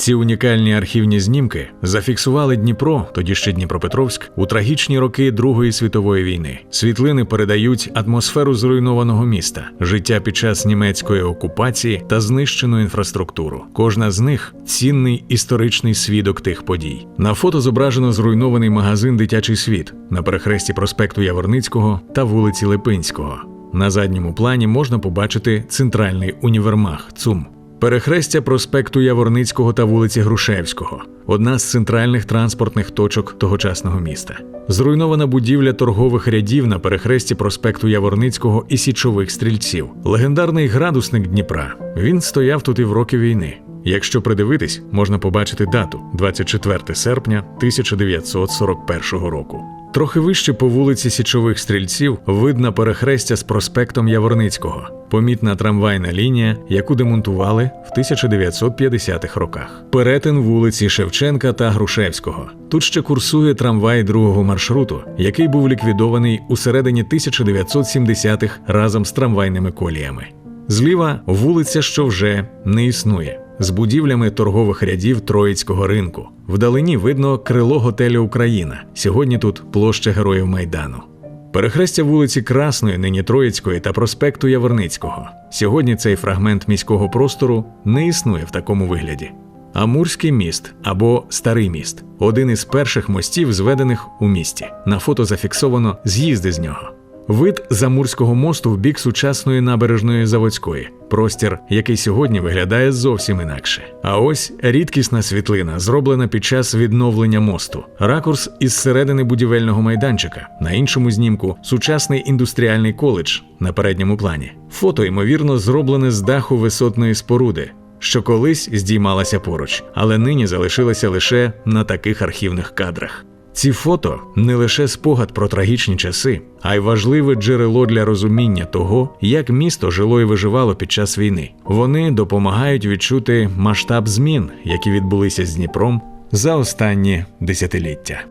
Ці унікальні архівні знімки зафіксували Дніпро, тоді ще Дніпропетровськ, у трагічні роки Другої світової війни. Світлини передають атмосферу зруйнованого міста, життя під час німецької окупації та знищену інфраструктуру. Кожна з них цінний історичний свідок тих подій. На фото зображено зруйнований магазин Дитячий світ на перехресті проспекту Яворницького та вулиці Липинського. На задньому плані можна побачити центральний універмаг ЦУМ. Перехрестя проспекту Яворницького та вулиці Грушевського одна з центральних транспортних точок тогочасного міста. Зруйнована будівля торгових рядів на перехресті проспекту Яворницького і січових стрільців. Легендарний градусник Дніпра. Він стояв тут і в роки війни. Якщо придивитись, можна побачити дату 24 серпня 1941 року. Трохи вище по вулиці Січових стрільців видно перехрестя з проспектом Яворницького, помітна трамвайна лінія, яку демонтували в 1950-х роках. Перетин вулиці Шевченка та Грушевського. Тут ще курсує трамвай другого маршруту, який був ліквідований у середині 1970-х разом з трамвайними коліями. Зліва вулиця, що вже не існує, з будівлями торгових рядів Троїцького ринку. Вдалині видно крило готелю Україна. Сьогодні тут площа Героїв Майдану. Перехрестя вулиці Красної, нині Троїцької та проспекту Яворницького. Сьогодні цей фрагмент міського простору не існує в такому вигляді. Амурський міст або Старий міст один із перших мостів, зведених у місті. На фото зафіксовано з'їзди з нього. Вид Замурського мосту в бік сучасної набережної Заводської, простір, який сьогодні виглядає зовсім інакше. А ось рідкісна світлина, зроблена під час відновлення мосту. Ракурс із середини будівельного майданчика. На іншому знімку сучасний індустріальний коледж на передньому плані. Фото, ймовірно, зроблене з даху висотної споруди. Що колись здіймалася поруч, але нині залишилася лише на таких архівних кадрах. Ці фото не лише спогад про трагічні часи, а й важливе джерело для розуміння того, як місто жило і виживало під час війни. Вони допомагають відчути масштаб змін, які відбулися з Дніпром за останні десятиліття.